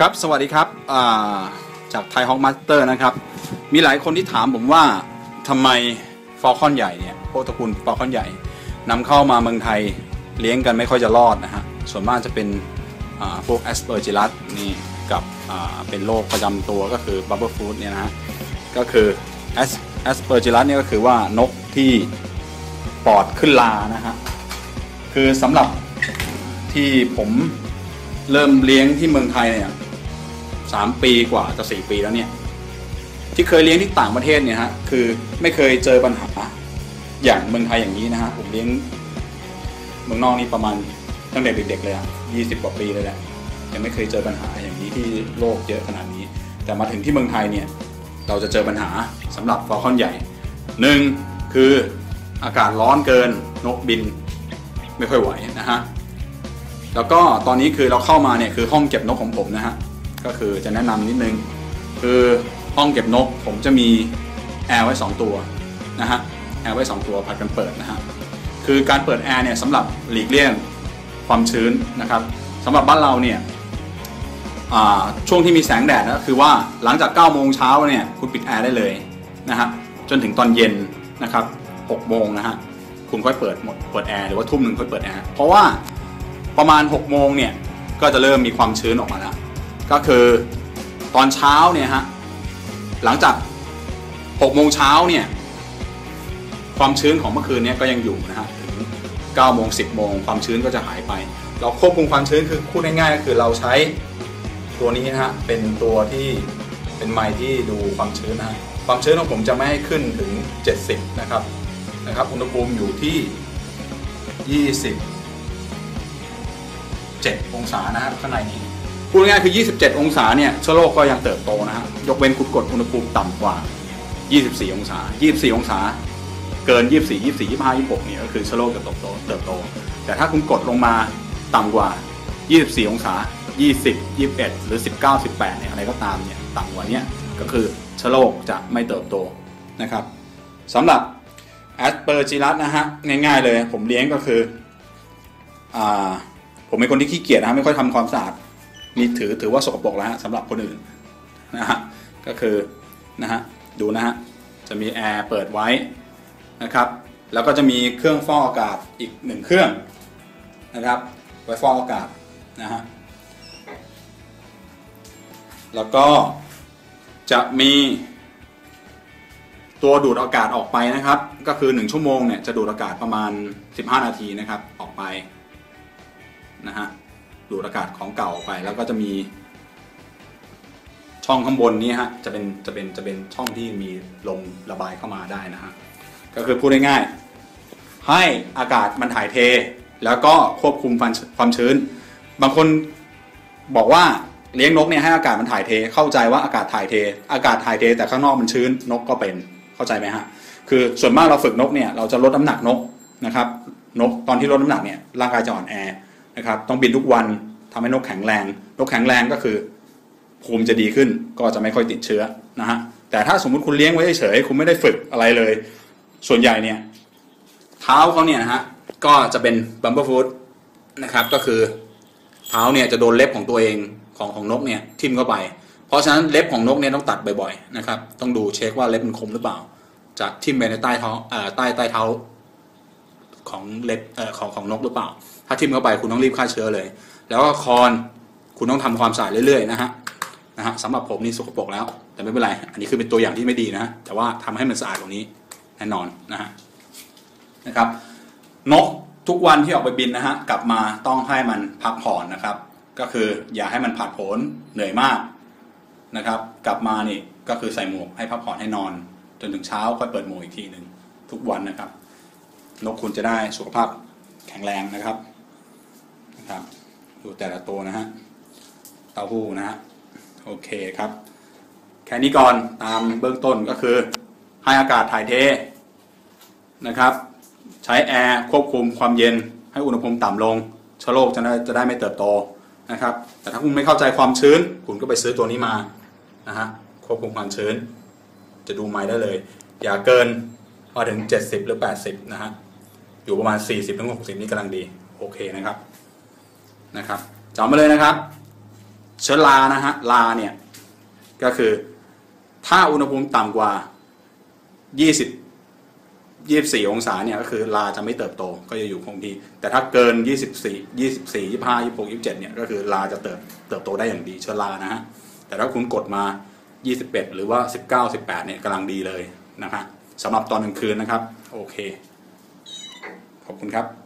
ครับ สวัสดีครับาจากไทยฮอกมาสเตอร์นะครับ มีหลายคนที่ถามผมว่าทำไมฟอลคอนใหญ่เนี่ยพวกตระกูลฟอลคอนใหญ่นำเข้ามาเมืองไทยเลี้ยงกันไม่ค่อยจะรอดนะฮะ ส่วนมากจะเป็นพวกแอสเปอร์จิลัสนี่กับเป็นโรคประจำตัวก็คือบับเบิลฟูดเนี่ยนะฮะ ก็คือแอสเปอร์จิลัสเนี่ยก็คือว่านกที่ปอดขึ้นลานะฮะ คือสำหรับที่ผมเริ่มเลี้ยงที่เมืองไทยเนี่ย สามปีกว่าจะสี่ปีแล้วเนี่ย ที่เคยเลี้ยงที่ต่างประเทศเนี่ยฮะคือไม่เคยเจอปัญหาอย่างเมืองไทยอย่างนี้นะฮะผมเลี้ยงเมืองนอกนี่ประมาณตั้งแต่เด็กๆเลยอะยี่สิบกว่าปีเลยแหละยังไม่เคยเจอปัญหาอย่างนี้ที่โลกเยอะขนาดนี้ แต่มาถึงที่เมืองไทยเนี่ยเราจะเจอปัญหาสำหรับฟอลคอนใหญ่หนึ่งคืออากาศร้อนเกินนกบินไม่ค่อยไหวนะฮะแล้วก็ตอนนี้คือเราเข้ามาเนี่ยคือห้องเก็บนกของผมนะฮะ ก็คือจะแนะนำนิดนึง คือห้องเก็บนกผมจะมีแอร์ไว้ 2 ตัวนะฮะแอร์ไว้ 2 ตัวผัดกันเปิดนะฮะคือการเปิดแอร์เนี่ยสำหรับหลีกเลี่ยงความชื้นนะครับสำหรับบ้านเราเนี่ยช่วงที่มีแสงแดดนะคือว่าหลังจาก 9 โมงเช้าเนี่ยคุณปิดแอร์ได้เลยนะฮะจนถึงตอนเย็นนะครับ6โมงนะฮะคุณค่อยเปิดหมดเปิดแอร์หรือว่าทุ่มหนึ่งค่อยเปิดแอร์เพราะว่าประมาณ 6 โมงเนี่ยก็จะเริ่มมีความชื้นออกมาแล้ว ก็คือตอนเช้าเนี่ยฮะหลังจาก6โมงเช้าเนี่ยความชื้นของเมื่อคืนเนี้ก็ยังอยู่นะฮะถึง9โมง10โมงความชื้นก็จะหายไป เราควบคุมความชื้นคือพูดง่ายๆก็คือเราใช้ตัวนี้นะฮะเป็นตัวที่เป็นไมค์ที่ดูความชื้นนะฮะความชื้นของผมจะไม่ให้ขึ้นถึง 70 นะครับนะครับอุณหภูมิอยู่ที่27องศานะฮะข้างในนี้ พูดง่ายคือ 27 องศาเนี่ยเชื้อโรคก็ยังเติบโตนะฮะยกเว้นคุณกดอุณหภูมิต่ำกว่า 24 องศา 24 องศา เกิน 24 24 25 26เนี่ยก็คือเชื้อโรคจะเติบโตเติบโต แต่ถ้าคุณกดลงมาต่ำกว่า 24 องศา 20 21 หรือ 19 18เนี่ยอะไรก็ตามเนี่ยต่ำกว่านี้ก็คือเชื้อโรคจะไม่เติบโตนะครับสำหรับแอสเปอร์จิลัสนะฮะง่ายๆเลยผมเลี้ยงก็คืออ่าผมเป็นคนที่ขี้เกียจนะฮะไม่ค่อยทำความสะอาด นี่ถือถือว่าสกปรกแล้วฮะสำหรับคนอื่นนะฮะก็คือนะฮะดูนะฮะจะมีแอร์เปิดไว้นะครับ แล้วก็จะมีเครื่องฟอกอากาศอีกหนึ่งเครื่องนะครับ ไว้ฟอกอากาศนะฮะแล้วก็จะมีตัวดูดอากาศออกไปนะครับ ก็คือ 1 ชั่วโมงเนี่ยจะดูดอากาศประมาณ 15 นาทีนะครับออกไปนะฮะ ดูดอากาศของเก่าออกไป แล้วก็จะมี ช่องข้างบนนี้ฮะจะเป็นจะเป็นจะเป็นช่องที่มีลมระบายเข้ามาได้นะฮะก็คือพูดง่ายๆให้อากาศมันถ่ายเท แล้วก็ควบคุมความความชื้น บางคนบอกว่าเลี้ยงนกเนี่ยให้อากาศมันถ่ายเท เข้าใจว่าอากาศถ่ายเท อากาศถ่ายเท แต่ข้างนอกมันชื้นนกก็เป็นเข้าใจไหมฮะคือส่วนมากเราฝึกนกเนี่ยเราจะลดน้ำหนักนกนะครับนกตอนที่ลดน้ำหนักเนี่ยร่างกายจะอ่อนแอ นะครับต้องบินทุกวันทำให้นกแข็งแรง นกแข็งแรงก็คือ ภูมิจะดีขึ้นก็จะไม่ค่อยติดเชื้อนะฮะแต่ถ้าสมมุติคุณเลี้ยงไว้เฉยๆคุณไม่ได้ฝึกอะไรเลย ส่วนใหญ่เนี่ยเท้าเขาเนี่ยนะฮะก็จะเป็นบัมเบิลฟูดนะครับก็คือเท้าเนี่ยจะโดนเล็บของตัวเองของของนกเนี่ยทิ่มเข้าไป เพราะฉะนั้นเล็บของนกเนี่ยต้องตัดบ่อยๆนะครับต้องดูเช็คว่าเล็บมันคมหรือเปล่า จะทิ่มไปในใต้เท้าเอ่อใต้ใต้เท้า ของเล็บเอ่อของของนกหรือเปล่า ถ้าทิ่มเข้าไปคุณต้องรีบฆ่าเชื้อเลย แล้วก็คอนคุณต้องทำความสะอาดเรื่อยๆนะฮะนะฮะสำหรับผมนี่สกปรกแล้ว แต่ไม่เป็นไร อันนี้คือเป็นตัวอย่างที่ไม่ดีนะแต่ว่าทำให้มันสะอาดกว่านี้แน่นอนนะฮะนะครับนกทุกวันที่ออกไปบินนะฮะกลับมาต้องให้มันพักผ่อนนะครับ ก็คืออย่าให้มันผาดผนเหนื่อยมากนะครับ กลับมานี่ก็คือใส่หมวกให้พักผ่อนให้นอน จนถึงเช้าค่อยเปิดหมวกอีกทีหนึ่งทุกวันนะครับ นกคุณจะได้สุขภาพแข็งแรงนะครับนะครับดูแต่ละตัวนะฮะเต้าหู้นะฮะโอเคครับ แค่นี้ก่อนตามเบื้องต้นก็คือให้อากาศถ่ายเทนะครับ ใช้แอร์ควบคุมความเย็นให้อุณหภูมิต่ำลงเชื้อโรคจะได้จะได้ไม่เติบโตนะครับ แต่ถ้าคุณไม่เข้าใจความชื้น คุณก็ไปซื้อตัวนี้มานะฮะควบคุมความชื้น จะดูไม้ได้เลย อย่าเกินมาถึง 70 หรือ 80 นะฮะ อยู่ประมาณ 40ถึง60นี่กำลังดี โอเคนะครับนะครับจำมาเลยนะครับ เชื้อรานะฮะราเนี่ย ก็คือ ถ้าอุณหภูมิต่ำกว่า 20 24 องศาเนี่ยก็คือราจะไม่เติบโตก็จะอยู่คงที่ แต่ถ้าเกิน 24 24 25 26 27เนี่ยก็คือราจะเติบเติบโตได้อย่างดีเชื้อรานะฮะแต่ถ้าคุณกดมา 21 หรือว่า 19 18เนี่ยกำลังดีเลยนะฮะสำหรับตอนกลางคืนนะครับ โอเค ขอบคุณครับ